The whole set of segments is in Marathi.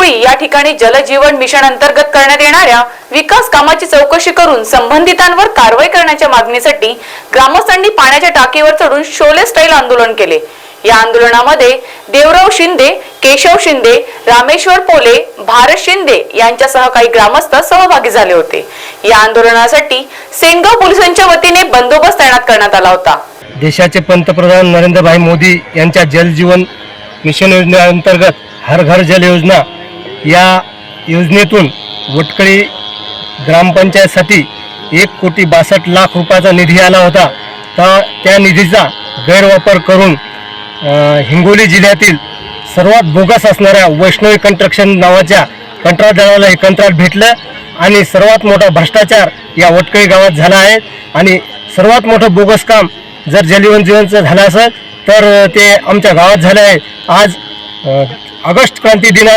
कोळी या ठिकाणी जलजीवन मिशन अंतर्गत करण्यात येणाऱ्या विकास कामाची चौकशी करून संबंधितांवर कारवाई करण्याच्या मागणीसाठी ग्रामस्थांनी पाण्याच्या टाकीवर चढून शोले स्टाईल आंदोलन केले. या आंदोलनामध्ये देवराव शिंदे केशव शिंदे रामेश्वर पोले भारत शिंदे यांच्यासह काही ग्रामस्थ सहभागी झाले होते. या आंदोलनासाठी सेनगाव पोलिसांच्या वतीने बंदोबस्त तैनात करण्यात आला होता. देशाचे पंतप्रधान नरेंद्रभाई मोदी यांच्या जलजीवन मिशन योजनेअंतर्गत हर घर जल योजना या योजनेतून वटकळी ग्रामपंचायतसाठी एक कोटी बासष्ट लाख रुपयाचा निधी आला होता. तर त्या निधीचा गैरवापर करून हिंगोली जिल्ह्यातील सर्वात बोगस असणाऱ्या वैष्णवी कंस्ट्रक्शन नावाच्या कंत्राटदाराला हे कंत्राट भेटलं आणि सर्वात मोठा भ्रष्टाचार या वटकळी गावात झाला आहे. आणि सर्वात मोठं बोगस काम जर जलजीवन जीवनचं झालं असेल तर ते आमच्या गावात झालं आहे. आज ऑगस्ट क्रांती दिना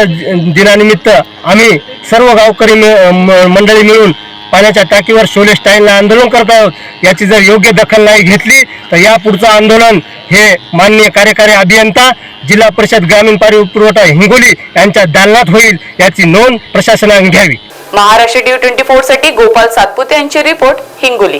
दिनानिमित्त आम्ही सर्व गावकरी मंडळी मिळून पाण्याच्या टाकीवर शोले स्टाईलला आंदोलन करत आहोत. याची जर योग्य दखल नाही घेतली तर या पुढचं आंदोलन हे माननीय कार्यकारी अभियंता जिल्हा परिषद ग्रामीण पाणी पुरवठा हिंगोली यांच्या दालनात होईल याची नोंद प्रशासनाने घ्यावी. महाराष्ट्र डी ट्वेंटी फोरसाठी गोपाल सातपुते यांची रिपोर्ट हिंगोली.